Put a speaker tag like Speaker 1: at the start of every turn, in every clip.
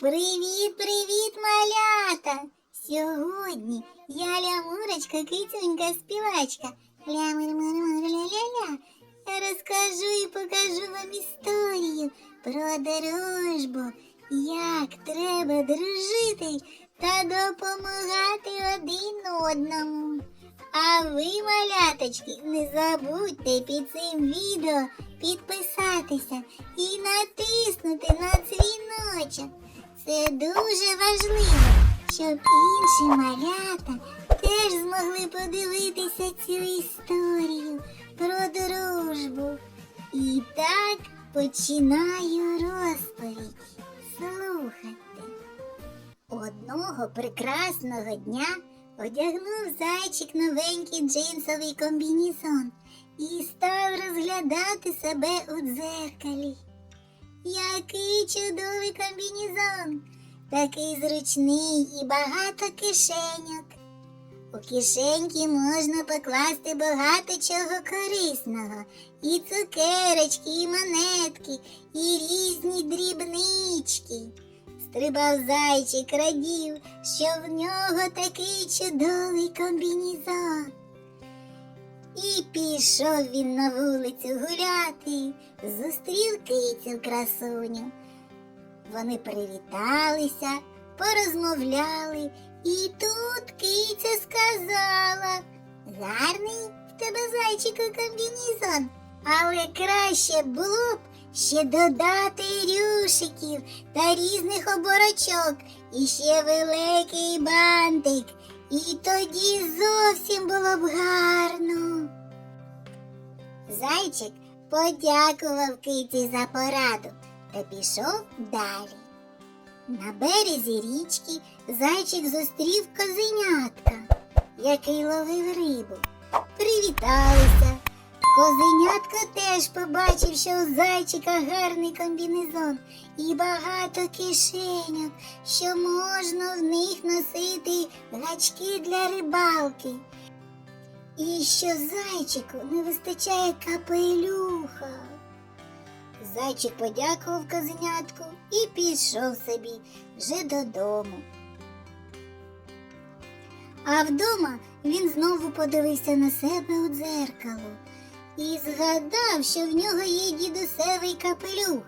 Speaker 1: Привіт, привіт, малята! Сьогодні я лямурочка, кицюнька, співачка. Ля-мур-мур-мур-ля-ля-ля. Я розкажу і покажу вам історію про дружбу, як треба дружити та допомагати один одному. А ви, маляточки, не забудьте під цим відео підписатися і натиснути на дзвіночок. Це дуже важливо, щоб інші малята теж змогли подивитися цю історію про дружбу. І так починаю розповідь. Слухайте. Одного прекрасного дня одягнув зайчик новенький джинсовий комбінізон і став розглядати себе у дзеркалі. Який чудовий комбінізон, такий зручний і багато кишеньок. У кишеньки можна покласти багато чого корисного, і цукерочки, і монетки, і різні дрібнички. Стрибав зайчик, радів, що в нього такий чудовий комбінізон. І пішов він на вулицю гуляти, зустрів кицю красуню. Вони привіталися, порозмовляли, і тут киця сказала Гарний в тебе зайчику комбінізон, але краще було б ще додати рюшиків та різних оборочок, і ще великий бантик. І тоді зовсім було б гарно. Зайчик подякував киті за пораду та пішов далі. На березі річки зайчик зустрів козенятка, який ловив рибу. Привіталися. Козенятко теж побачив, що у зайчика гарний комбінезон і багато кишеньок, що можна в них носити гачки для рибалки. І що зайчику не вистачає капелюха. Зайчик подякував козенятку і пішов собі вже додому. А вдома він знову подивився на себе у дзеркало і згадав, що в нього є дідусевий капелюх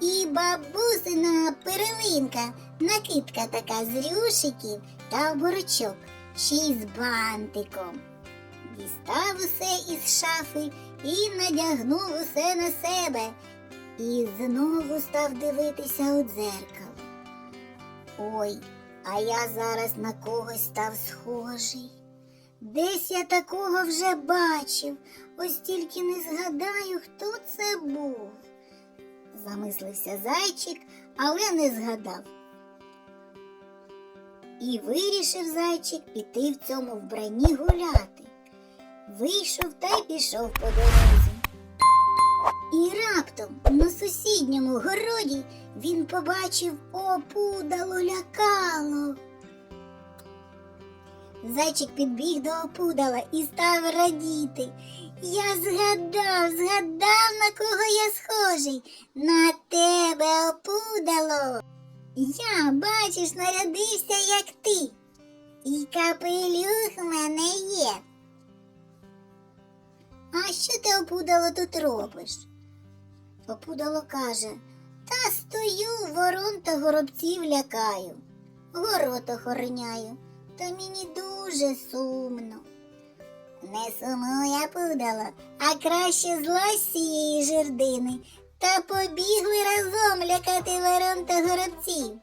Speaker 1: і бабусина перелинка, накидка така з рюшиків та оборочок, ще й з бантиком. Дістав усе із шафи і надягнув усе на себе, і знову став дивитися у дзеркало. Ой, а я зараз на когось став схожий. Десь я такого вже бачив, ось тільки не згадаю, хто це був. Замислився зайчик, але не згадав. І вирішив зайчик піти в цьому вбранні гуляти. Вийшов та й пішов по дорозі. І раптом на сусідньому городі він побачив опудало лякало. Зайчик підбіг до опудала і став радіти. Я згадав, згадав, на кого я схожий. На тебе опудало. Я, бачиш, нарядився, як ти. І капелюх в мене є. А що ти опудало тут робиш? Опудало каже, та стою, ворон та горобців лякаю, город охороняю, та мені дуже сумно. Не сумуй, опудало, а краще злазь з цієї жердини та побігли разом лякати ворон та горобців.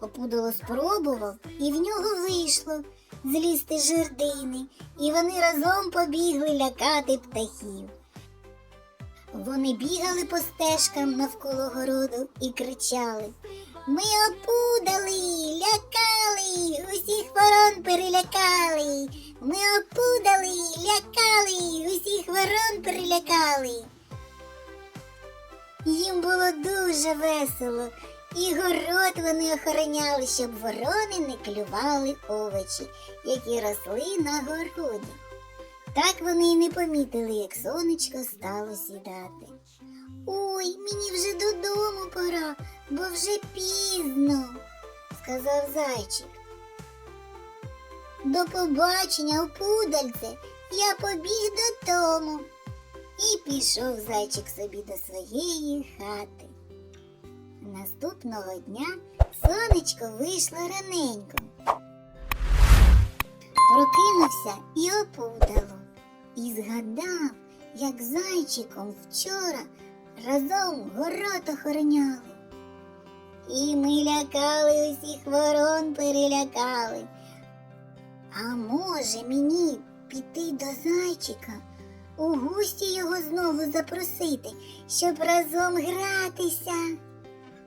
Speaker 1: Опудало спробував, і в нього вийшло злізти з жердини, і вони разом побігли лякати птахів. Вони бігали по стежкам навколо городу і кричали Ми опудали, лякали, усіх ворон перелякали. Ми опудали, лякали, усіх ворон перелякали. Їм було дуже весело, і город вони охороняли, щоб ворони не клювали овочі, які росли на городі. Так вони й не помітили, як сонечко стало сідати. Ой, мені вже додому пора. бо вже пізно, сказав зайчик. До побачення, опудальце, я побіг додому. І пішов зайчик собі до своєї хати. Наступного дня сонечко вийшло раненько. Прокинувся і опудало, і згадав, як зайчиком вчора разом город охороняли. І ми лякали усіх ворон перелякали. А може мені піти до зайчика, у гості його знову запросити, щоб разом гратися?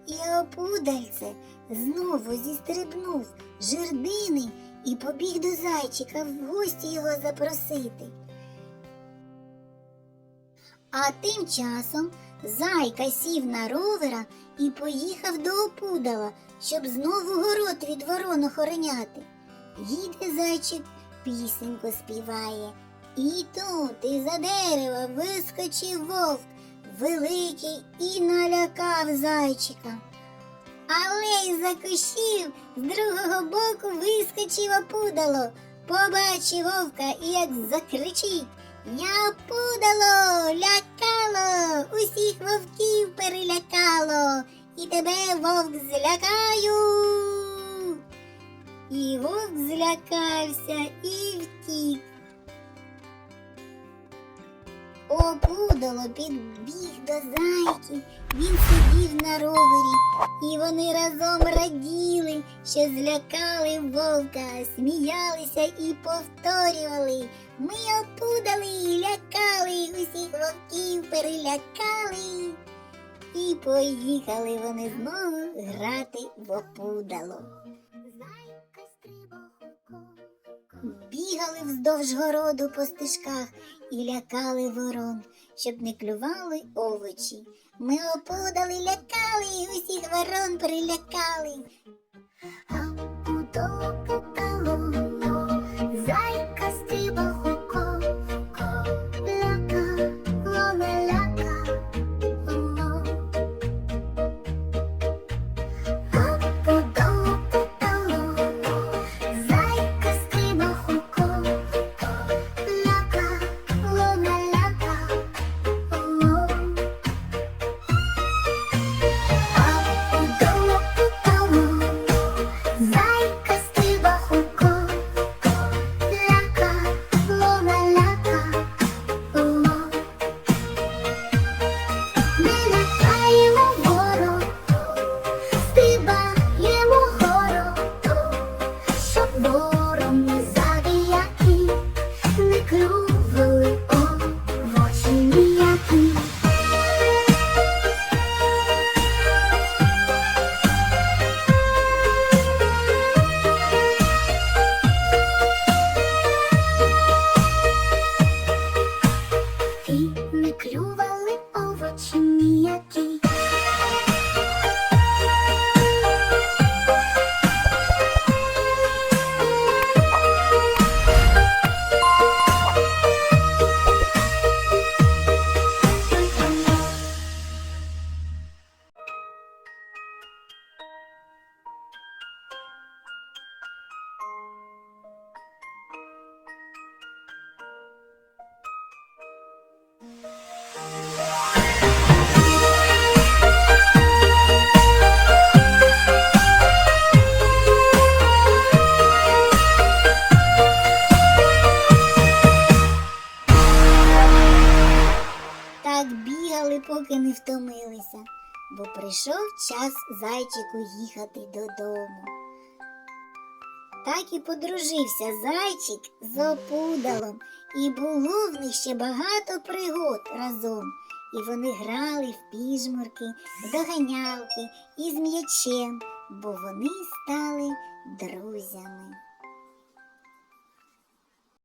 Speaker 1: І опудальце знову зістрибнув жердини і побіг до зайчика в гості його запросити. А тим часом зайка сів на ровера і поїхав до опудала, щоб знову город від ворон охороняти. Їде зайчик, пісеньку співає. І тут із-за дерева вискочив вовк великий і налякав зайчика. Але із-за кущів з другого боку вискочив опудало, побачив вовка і як закричить Я пудало, лякало, усіх вовків перелякало, і тебе вовк злякаю. І вовк злякався і втік. Опудало підбіг до зайки, він сидів на ровері, і вони разом раділи, що злякали вовка, сміялися і повторювали. Ми опудали, лякали, усіх вовків перелякали. І поїхали вони знову грати в опудало. Бігали вздовж городу по стежках і лякали ворон, щоб не клювали овочі. Ми опудали, лякали, і усіх ворон перелякали.
Speaker 2: Не клювали овочі ніякі.
Speaker 1: Втомилися, бо прийшов час зайчику їхати додому. Так і подружився зайчик з опудалом, і було в них ще багато пригод разом. І вони грали в піжмурки, в доганялки і з м'ячем, бо вони стали друзями.